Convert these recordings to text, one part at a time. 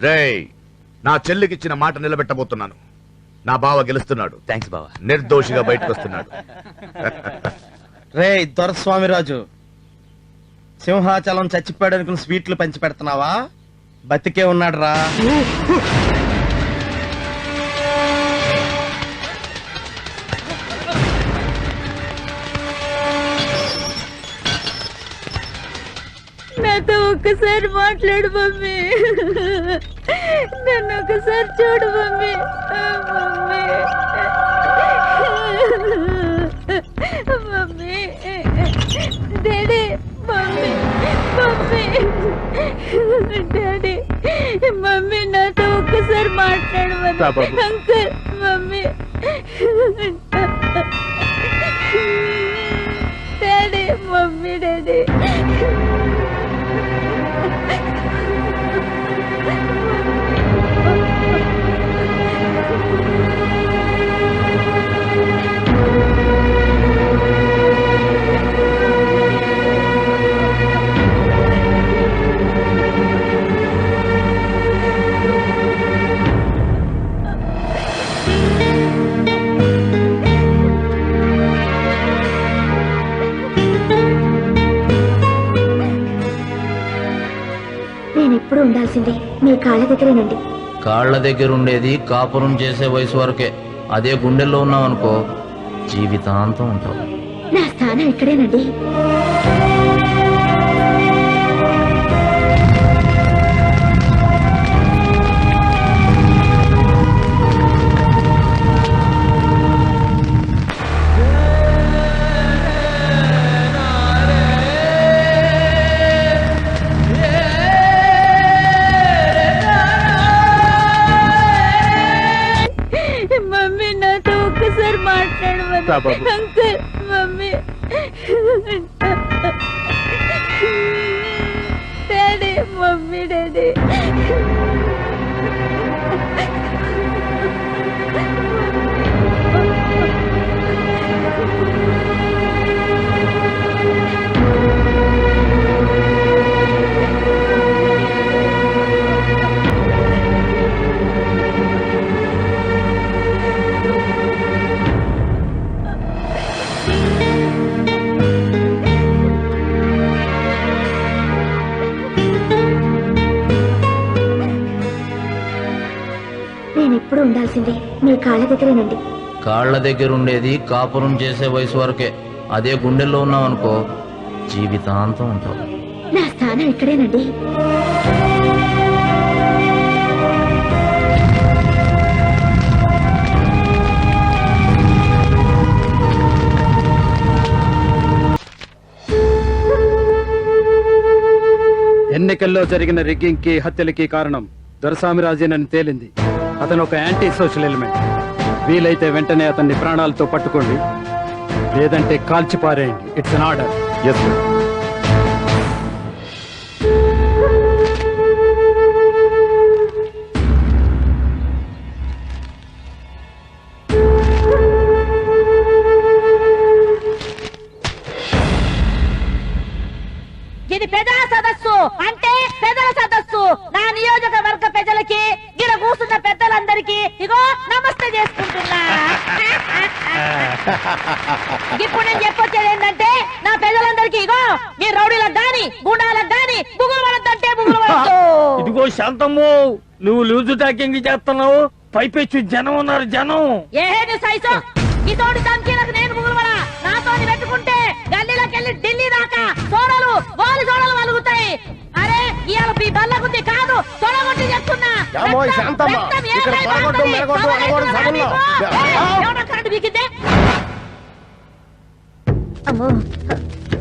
రేయ్ నా చెల్లికిచ్చిన మాట నిలబెట్టబోతున్నాను. నా బావ గెలుస్తున్నాడు. థ్యాంక్స్ బావా. నిర్దోషిగా బయటకు వస్తున్నాడు రే దొరస్వామిరాజు సింహాచలం చచ్చిపోయాడు అనుకుని స్వీట్లు పంచి పెడుతున్నావా? బతికే ఉన్నాడు రా ఒక్కసారి మాట్లాడు మమ్మీ. నన్ను ఒకసారి చూడు mummy. Mummy. Mummy. Daddy mummy mummy. Daddy mummy నాతో ఒక్కసారి బాబు. Uncle mummy. మీ కాళ్ళ దగ్గరేనండి కాళ్ళ దగ్గర ఉండేది కాపురం చేసే వయసు వరకే. అదే గుండెల్లో ఉన్నావు అనుకో జీవితాంతం ఉంటావు నా స్థానం ఇక్కడేనండి. రా బాబు. Uncle mummy daddy mummy daddy మీ కాళ్ళ దగ్గరేనండి. కాళ్ళ దగ్గర ఉండేది కాపురం చేసే వయసు వరకే. అదే గుండెల్లో ఉన్నావు అనుకో జీవితాంతం ఉంటావు. నా స్థానం ఇక్కడేనండి. ఎన్నికల్లో జరిగిన రిగ్గింగ్కి హత్యలకి కారణం దొరసామిరాజేనని తేలింది. అతను ఒక యాంటీ సోషల్ ఎలిమెంట్ వీలైతే వెంటనే అతన్ని ప్రాణాలతో పట్టుకోండి. లేదంటే కాల్చిపారేయండి it's an order yes sir ఇదిగో శాంతమ్ము నువ్వు లూజు టాకింగ్ చేస్తున్నావు పైపెచ్చు జనం ఉన్నారు జనం. ఏ నీ సైజు ఈ తోటి ధమ్కీలకు నేను బుగులు నాతో పెట్టుకుంటే గల్లీలోకి వెళ్ళి ఢిల్లీ దాకా సోడలు వాళ్ళు సోడలు వలుగుతాయి. అరే ఇవాళ కాదు చెప్తున్నా. రక్తం- శాంతమ్మ, రక్తం ఇక్కడ పడగొట్టు, అనకూడదు. ఎవడో కరెంటు? అమ్మో.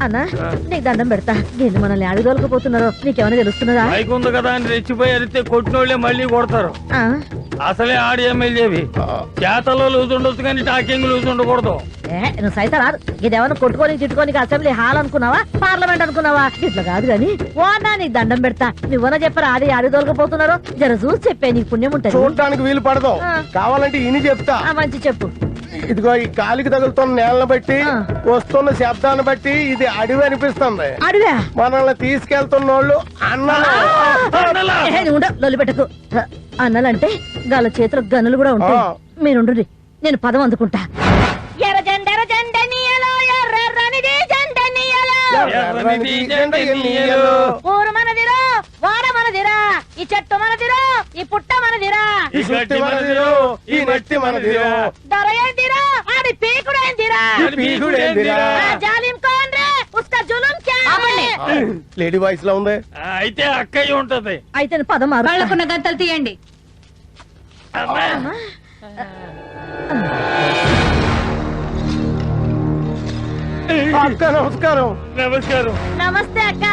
అన్నా నీకు దండం పెడతా. నేను మనల్ని అడిగి దొరకపోతున్నారో నీకేమైనా తెలుస్తున్నదా? బైక్ ఉంది కదా అని రెచ్చిపోయి అరితే కొట్టినోళ్ళే మళ్ళీ కొడతారు. ఆ? అసలే ఆడి ఎమ్మెల్యేవి. చేతలో లూజు ఉండొచ్చు కానీ టాకింగ్ లూజు ఉండకూడదు. ఏ నువ్వు సైతం రాదు. ఇదేమన్నా కొట్టుకొని తిట్టుకొని అసెంబ్లీ హాల్ అనుకున్నావా? పార్లమెంట్ అనుకున్నావా? ఇట్లా కాదు గాని. ఓ అన్నా నీకు దండం పెడతా. నువ్వన చెప్పరా ఆడి దొరకపోతున్నారో జర చూసి చెప్పే నీకు పుణ్యం ఉంటది. చూడటానికి వీలు పడదు. ఆ. కావాలంటే ఇని చెప్తా. ఆ మంచి చెప్పు. ఇదిగో ఈ కాలికి తగులుతున్న నేలను బట్టి. వస్తున్న శబ్దాన్ని బట్టి ఇది అడవి అనిపిస్తుంది. అడివా? మనల్ని తీసుకెళ్తున్న వాళ్ళు అన్నలు. ఏ, నువ్వు ఉండు, లొల్లి పెట్టకు. అన్నలంటే గాల చేతులు గన్నులు కూడా ఉంటాయి. మీరుండ్రి నేను పదం అందుకుంటా. ఊరు మనదిరా వాడ మనదిరా ఈ చెట్టు మనదిరా ఈ పుట్ట మనదిరా. ఈ సుత్తి మనదిరో ఈ నెత్తి మనదిరో. ధర ఏందిరా? ఆడి పీకుడు ఏందిరా? పీకుడు ఏందిరా? ఆ జాలిం కౌన్ రే ఉస్కా జులుం? లేడీ వాయిస్లో ఉంది. అయితే అక్కయ్య ఉంటది. అయితే నేను పదం మారు. వాళ్ళకున్న గంతలు తీయండి. అమ్మా. అక్క నమస్కారం. నమస్కారం. నమస్తే అక్క.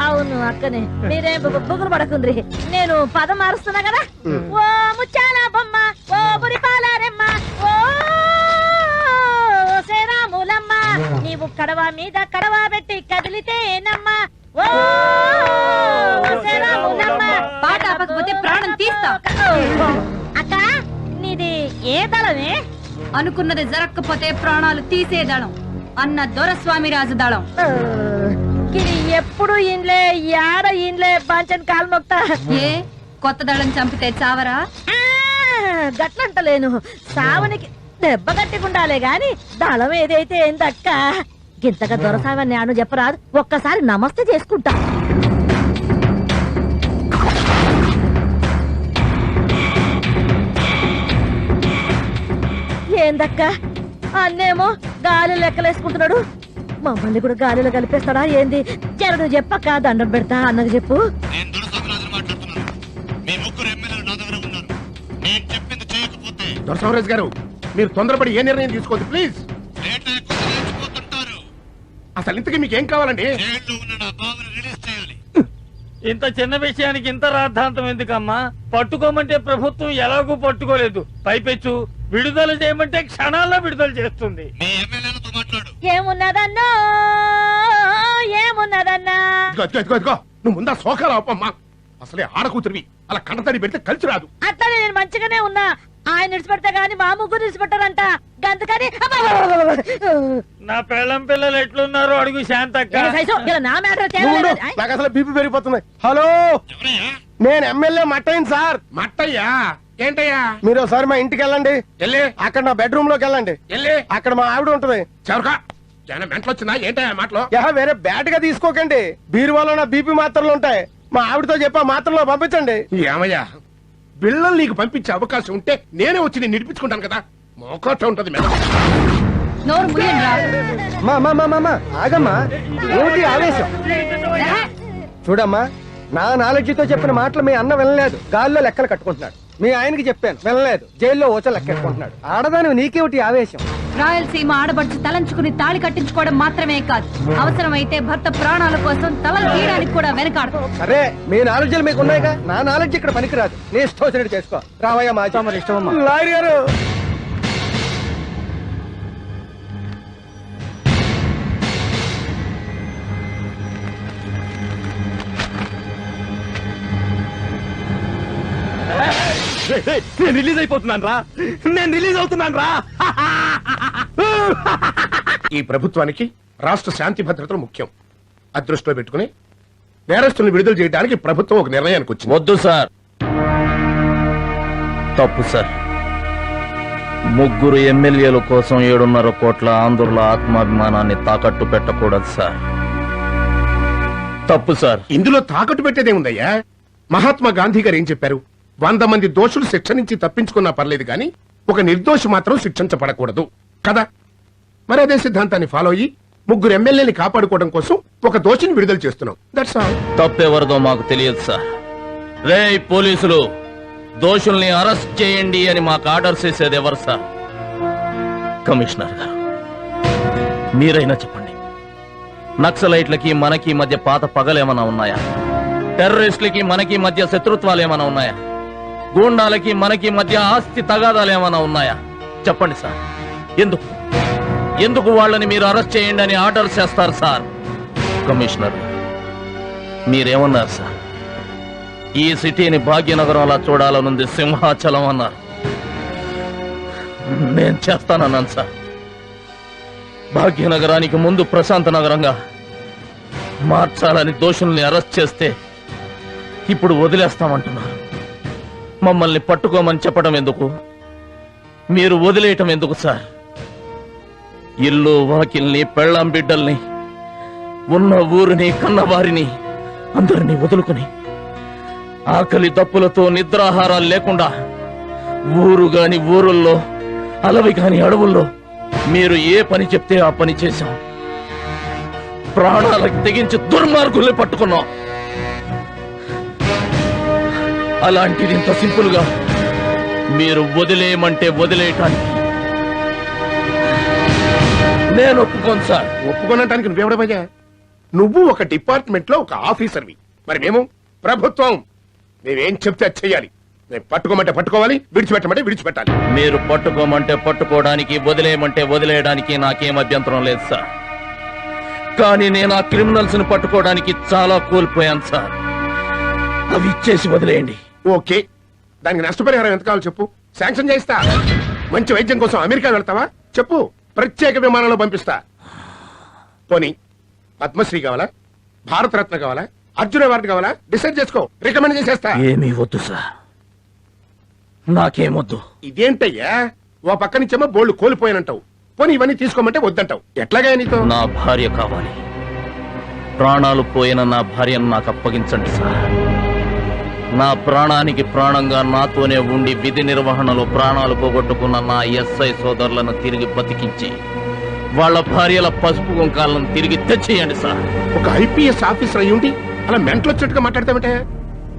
అవును అక్కనే. మీరేం బు- బుగులు పడకుండ్రి. నేను పదం మారుస్తున్నా కదా? ఓ ముచ్చాల బొమ్మ ఓ బురిపాలారెమ్మ ఓ శ్రీరాములమ్మ నీవు కడవ మీద కడవ పెట్టి కదిలితేనమ్మ ఓ శ్రీరాములమ్మ పాట ఆపకపోతే ప్రాణం తీస్తాం. అక్క నీది ఏ దళమే? అనుకున్నది జరగకపోతే ప్రాణాలు తీసే దళం. అన్న దొరస్వామి రాజు దళం. ఎప్పుడు ఇండ్లే యాడ ఇండ్లే బాంచన్ కాలు మొక్తా. ఏ? కొత్త దళం చంపితే చావరా? గట్లంటలేను. సావనికి దెబ్బ గట్టిగుండాలే గాని దళం ఏదైతే ఏందక్క? గింతగా దొరసావని అను చెప్పరాదు. ఒక్కసారి నమస్తే చేసుకుంటా. ఏందక్క? అన్నేమో గాలి లెక్కలేసుకుంటున్నాడు. మమ్మల్ని కూడా గాలిలో కలిపేస్తాడా ఏంది? జరడు చెప్పక్క దండం పెడతా అన్నది చెప్పు. నేను దొరసామరాజుని మాట్లాడుతున్నాను. మీ ముగ్గురు ఎమ్మెల్యేలు నా దగ్గర ఉన్నారు. నేను చెప్పింది చేయకపోతే దొరసామరాజు గారు మీరు తొందరపడి ఏ నిర్ణయం తీసుకోవద్దు ప్లీజ్. అసలు ఇంతకీ మీకు ఏం కావాలండి? ఉన్న నా బాబుని రిలీజ్ చేయాలి. ఇంత చిన్న విషయానికి ఇంత రాద్ధాంతం ఎందుకమ్మా? పట్టుకోమంటే ప్రభుత్వం ఎలాగూ పట్టుకోలేదు. పైపెచ్చు విడుదల చేయమంటే క్షణాల్లో విడుదల చేస్తుంది. మీ ఎమ్మెల్యేలతో మాట్లాడు. ఏమున్నదన్నో? ఏమున్నదన్నా? ఇదిగో ఇదిగో ఇదిగో ఇదిగో. నువ్వు ముందా సోకాలు ఆపమ్మా. అసలే ఆడకూతురివి. అలా కంటతడి పెడితే కలిసి రాదు. అట్లనే నేను మంచిగానే ఉన్నా. ఆయన నిడిచిపెడితే గాని మా ముగ్గురు నిడిచిపెట్టారంట. గంతకని నా పెళ్ళం పిల్లలు ఎట్లున్నారో అడుగు శాంతక్క. నా మ్యాటర్ నువ్వు ఉండు. నాకు అసలు బీపీ పెరిగిపోతుంది. హలో? నేను ఎమ్మెల్యే మట్టైన్ సార్. మట్టయ్యా? ఏంటయ్యా? మీరు ఒకసారి మా ఇంటికి వెళ్ళండి. వెళ్ళి. అక్కడ నా బెడ్రూమ్లోకి వెళ్ళండి. వెళ్ళి. అక్కడ మా ఆవిడ ఉంటది. చవరకా. జనం మెంటలు వచ్చిందా? ఏంటయ్యా మాటలు? వేరే బ్యాట్గా తీసుకోకండి. బీరువాలో నా బీపీ మాత్రలు ఉంటాయి. మా ఆవిడతో చెప్పి మాత్రలో పంపించండి. ఏమయ్యా? బిళ్ళలు నీకు పంపించే అవకాశం ఉంటే నేనే వచ్చి నేను నిడిపించుకుంటాను కదా. మోకోట ఉంటది మేడం. నోరు ముయ్యండ్రా. మా మా మా, మా మా, ఆగమ్మా. ఏమిటి ఆవేశం? చూడమ్మా నా నాలెడ్జితో చెప్పిన మాటలు మీ అన్న వినలేదు. గాల్లో లెక్కలు కట్టుకుంటున్నాడు. మీ ఆయనకి చెప్పాను. వినలేదు జైల్లో ఓచ లెక్కెట్టుకుంటున్నాడు. ఆడదాని నీకేమిటి ఆవేశం? రాయలసీమ ఆడబడుచు తలంచుకుని తాళి కట్టించుకోవడం మాత్రమే కాదు. అవసరమైతే భర్త ప్రాణాల కోసం తలలు తీయడానికి కూడా వెనకాడదు. సరే మీ నాలెడ్జ్లు మీకు ఉన్నాయిగా నా నాలెడ్జ్ ఇక్కడ పనికిరాదు. నీ ఇష్టం వచ్చినట్టు చేసుకో. రావయ్యా మా ఇష్టం లాయర్ గారు! నేను రిలీజ్ అయిపోతున్నాను రా. నేను రిలీజ్ అవుతున్నాను రా. ఈ ప్రభుత్వానికి రాష్ట్ర శాంతి భద్రతలు ముఖ్యం. అదృష్టిలో పెట్టుకుని నేరస్తులను విడుదల చేయడానికి ప్రభుత్వం ఒక నిర్ణయానికి వచ్చింది. వద్దు సార్. తప్పు సార్. ముగ్గురు ఎమ్మెల్యేల కోసం ఏడున్నర కోట్ల ఆంధ్రుల ఆత్మాభిమానాన్ని తాకట్టు పెట్టకూడదు సార్. తప్పు సార్. ఇందులో తాకట్టు పెట్టేదే ఉందయ్యా మహాత్మా గాంధీ గారు ఏం చెప్పారు? వంద మంది దోషులు శిక్ష నుంచి తప్పించుకున్నా పర్లేదు కానీ ఒక నిర్దోషి మాత్రం శిక్షించబడకూడదు. కదా? మరి అదే సిద్ధాంతాన్ని ఫాలో అయ్యి ముగ్గురు ఎమ్మెల్యేని కాపాడుకోవడం కోసం ఒక దోషిని విడుదల చేస్తున్నాం. దట్స్ ఆల్ తప్పెవరిదో మాకు తెలియదు సార్. రే పోలీసులు దోషుల్ని అరెస్ట్ చేయండి అని మాకు ఆర్డర్ చేసేది ఎవరు సార్? కమిషనర్ గారు. మీరైనా చెప్పండి. నక్సలైట్లకి మనకి మధ్య పాత పగలేమైనా ఉన్నాయా? టెర్రరిస్టులకి మనకి మధ్య శత్రుత్వాలు ఏమైనా ఉన్నాయా? గూండాలకి మనకి మధ్య ఆస్తి తగాదాలు ఏమైనా ఉన్నాయా? చెప్పండి సార్. ఎందుకు? ఎందుకు వాళ్ళని మీరు అరెస్ట్ చేయండి అని ఆర్డర్ చేస్తారు సార్? కమిషనర్ మీరేమన్నారు సార్? ఈ సిటీని భాగ్యనగరంలా చూడాలనుంది సింహాచలం అన్నారు. నేను చేస్తానన్నాను సార్. భాగ్యనగరానికి ముందు ప్రశాంత నగరంగా మార్చాలని దోషుల్ని అరెస్ట్ చేస్తే ఇప్పుడు వదిలేస్తామంటున్నారు. మమ్మల్ని పట్టుకోమని చెప్పడం ఎందుకు? మీరు వదిలేయటం ఎందుకు సార్? ఇల్లు వాకిల్ని పెళ్ళాం బిడ్డల్ని ఉన్న ఊరిని కన్నవారిని అందరినీ వదులుకుని ఆకలి తప్పులతో నిద్రాహారాలు లేకుండా ఊరు గాని ఊరుల్లో అలవి కాని అడవుల్లో మీరు ఏ పని చెప్తే ఆ పని చేశాం. ప్రాణాలకు తెగించి దుర్మార్గుల్ని పట్టుకున్నాం. అలాంటిది ఇంత సింపుల్గా మీరు వదిలేయమంటే వదిలేయటానికి. నేను ఒప్పుకోను సార్. ఒప్పుకోనటానికి నువ్వెవడమయ్యా నువ్వు ఒక డిపార్ట్మెంట్లో ఒక ఆఫీసర్వి. మరి మేము ప్రభుత్వం. మేమేం చెప్తే అది చెయ్యాలి. మేము పట్టుకోమంటే పట్టుకోవాలి విడిచిపెట్టమంటే విడిచిపెట్టాలి. మీరు పట్టుకోమంటే పట్టుకోవడానికి వదిలేయమంటే వదిలేయడానికి నాకేం అభ్యంతరం లేదు సార్. కానీ నేను ఆ క్రిమినల్స్ని పట్టుకోవడానికి చాలా కోల్పోయాను సార్. అవి ఇచ్చేసి వదిలేయండి. ఓకే. దానికి నష్టపరిహారం ఎంత కావాలో చెప్పు. శాంక్షన్ చేయిస్తా. మంచి వైద్యం కోసం అమెరికా వెళ్తావా? చెప్పు. ప్రత్యేక విమానంలో పంపిస్తా. పోనీ. పద్మశ్రీ కావాలా? భారతరత్న కావాలా? అర్జున అవార్డు కావాలా? డిసైడ్ చేసుకో. రికమెండ్ చేసేస్తా. ఏమీ వద్దు సార్. నాకేమొద్దు ఇదేంటయ్యా? ఓ పక్క నుంచేమో బోల్డ్ కోల్పోయానంటావు. పోనీ ఇవన్నీ తీసుకోమంటే వద్దంటావు. ఎట్లాగా నీతో? నా భార్య కావాలి. ప్రాణాలు పోయిన నా భార్యను నాకు అప్పగించండి సార్. నా ప్రాణానికి ప్రాణంగా నాతోనే ఉండి విధి నిర్వహణలో ప్రాణాలు పోగొట్టుకున్న నా ఎస్ఐ సోదరులను తిరిగి బతికించి వాళ్ళ భార్యల పసుపు కుంకాలను తిరిగి తెచ్చేయండి సార్. ఒక ఐపీఎస్ ఆఫీసర్ అయ్యుండి అలా మెంటలు వచ్చినట్టుగా మాట్లాడతామంటే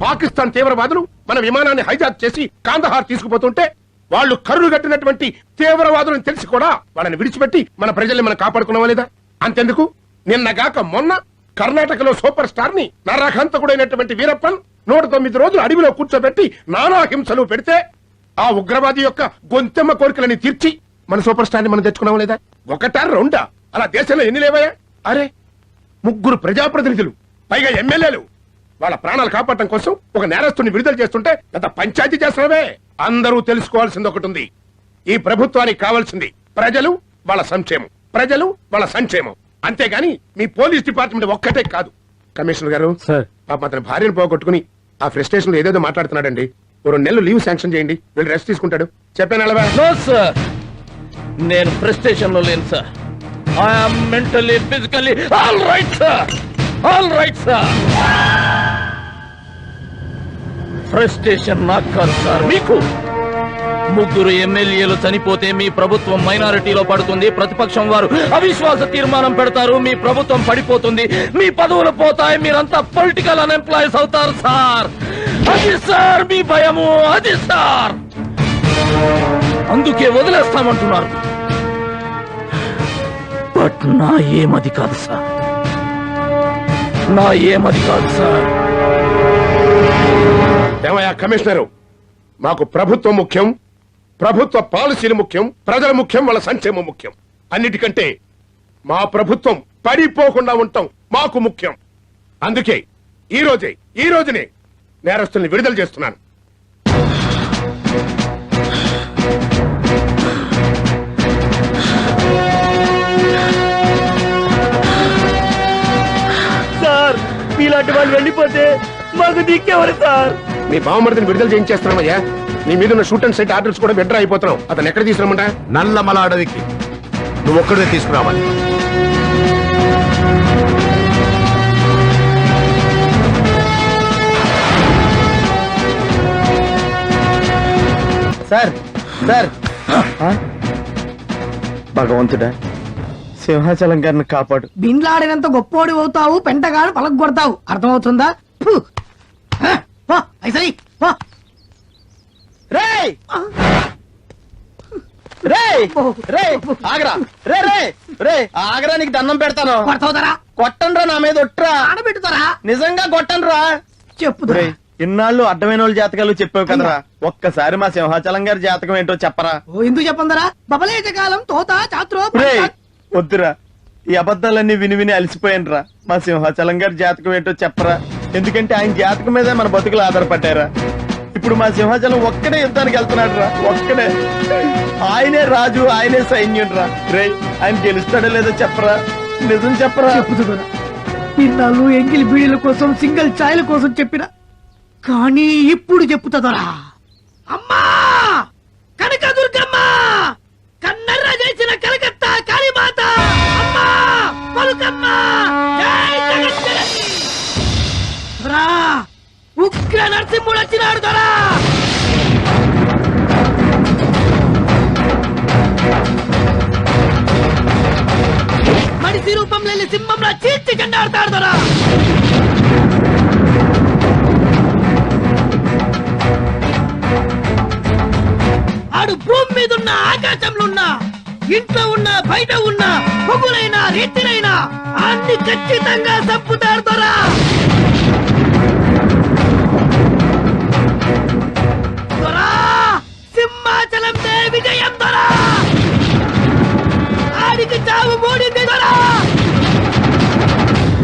పాకిస్తాన్ తీవ్రవాదులు మన విమానాన్ని హైజాక్ చేసి కాందహార్ తీసుకుపోతుంటే వాళ్ళు కరులు కట్టినటువంటి తీవ్రవాదులను తెలిసి కూడా వాళ్ళని విడిచిపెట్టి మన ప్రజల్ని మనం కాపాడుకున్నావా లేదా? అంతెందుకు? నిన్నగాక మొన్న కర్ణాటకలో సూపర్ స్టార్ని నరహంతకుడైనటువంటి వీరప్పన్ నూట తొమ్మిది రోజులు అడవిలో కూర్చోబెట్టి నానా హింసలు పెడితే ఆ ఉగ్రవాది యొక్క గొంతెమ్మ కోరికలని తీర్చి మన సూపర్ స్టార్ని మనం తెచ్చుకున్నాం లేదా? ఒకటా రెండా? అలా దేశంలో ఎన్ని లేవయా అరే ముగ్గురు ప్రజాప్రతినిధులు పైగా ఎమ్మెల్యేలు. వాళ్ళ ప్రాణాలు కాపాడటం కోసం ఒక నేరస్తుని విడుదల చేస్తుంటే గత పంచాయతీ చేస్తున్నామే అందరూ తెలుసుకోవాల్సింది ఒకటి ఉంది ఈ ప్రభుత్వానికి కావాల్సింది ప్రజలు వాళ్ళ సంక్షేమం. ప్రజలు వాళ్ళ సంక్షేమం. అంతేగాని మీ పోలీస్ డిపార్ట్మెంట్ ఒక్కటే కాదు. కమిషనర్ గారు సార్. పాప అతని భార్యను పోగొట్టుకుని ఆ ఫ్రస్ట్రేషన్లో ఏదేదో మాట్లాడుతున్నాడండి. ఓ రెండు నెలలు లీవ్ శాంక్షన్ చేయండి వీళ్ళు రెస్ట్ తీసుకుంటాడు. చెప్పాను అలవా? No sir. నేను ప్రెస్టేషన్లో లేను sir. I'm mentally physically all right sir all right sir frustration నాకు కాదు సార్. మీకు? ముగ్గురు ఎమ్మెల్యేలు చనిపోతే మీ ప్రభుత్వం మైనారిటీలో పడుతుంది. ప్రతిపక్షం వారు అవిశ్వాస తీర్మానం పెడతారు. మీ ప్రభుత్వం పడిపోతుంది. మీ పదవులు పోతాయి. మీరంతా పొలిటికల్ అన్ఎంప్లాయీస్ అవుతారు సార్. అది సార్ మీ భయము. అది సార్. అందుకే వదిలేస్తామంటున్నారు. బట్ నా ఏమది కాదు సార్. నా ఏమది కాదు సార్. దేవయా కమిషనరు? మాకు ప్రభుత్వం ముఖ్యం. ప్రభుత్వ పాలసీలు ముఖ్యం ప్రజల ముఖ్యం వాళ్ళ సంక్షేమం ముఖ్యం. అన్నిటికంటే మా ప్రభుత్వం పడిపోకుండా ఉంటాం మాకు ముఖ్యం. అందుకే ఈ రోజే ఈ రోజునే నేరస్తుల్ని విడుదల చేస్తున్నాను. సార్ మీలాంటి వాళ్ళు వెళ్ళిపోతే మాకు దిక్కేవారు సార్? మీ బావమరిదిని విడుదల చేయించేస్తున్నామయ్యా. నీ మీద ఉన్న షూట్ అండ్ సెట్ ఆర్డర్స్ కూడా విడ్రా అయిపోతున్నాం అతను ఎక్కడ తీసుకురమ్మంటా? నల్లమల అడవికి నువ్వు ఒక్కడే తీసుకురావాలి. Sir sir. భగవంతుడా. సింహాచలం గారిని కాపాడు. బిన్లాడినంత గొప్పోడి అవుతావు పెంటగాడు పలక కొడతావు అర్థమవుతుందా? ఫు. హ, పో, ఐసరి, పో. రే రే రే ఆగరా! రే రే! రే ఆగరా నీకు దండం పెడతాను. కొడతావుతారా? కొట్టండ్రా నా మీద ఒట్రా. ఆడబెట్టుతారా? నిజంగా కొట్టండ్రా. ఒరేయ్, ఇన్నాళ్ళు అడ్డమైన వాళ్ళ జాతకాలు చెప్పావు కదరా. ఒక్కసారి మా సింహాచలం గారి జాతకం ఏంటో చెప్పరా. ఓ ఎందుకు చెప్పందరా? బబలేజ కాలం తోత చాత్రో రే వద్దురా. ఈ అబద్ధాలన్నీ విని విని అలసిపోయానురా. మా సింహాచలం గారి జాతకం ఏంటో చెప్పరా. ఎందుకంటే ఆయన జాతకం మీద మన బతుకులు ఆధారపడ్డారా ఇప్పుడు మా సింహాచలం ఒక్కడే యుద్ధానికి వెళ్తున్నాడు రా ఒక్కడే. ఆయనే రాజు ఆయనే సైన్యం రా. రే ఆయన గెలుస్తాడో లేదో చెప్పరా? నిజం చెప్పరా? చెప్పుతున్నా ఇన్నాళ్ళు ఎంగిలి బీడీల కోసం సింగిల్ ఛాయల కోసం చెప్పిన. కానీ ఇప్పుడు చెప్పుతుందరా అమ్మా! ఉగ్ర నరసింహుడు వచ్చినాడు దొరా మనిషి రూపంలో లేని సింహంలో చీల్చి కండాడతాడు దొరా ఆడు భూమి మీద ఉన్న ఆకాశంలో ఉన్న ఇంట్లో ఉన్న బయట ఉన్న పొగులైనా రెట్టినైనా అన్ని ఖచ్చితంగా చంపుతాడు దొరా విజయం దొరా ఆడికి చావు మూడింది దొరా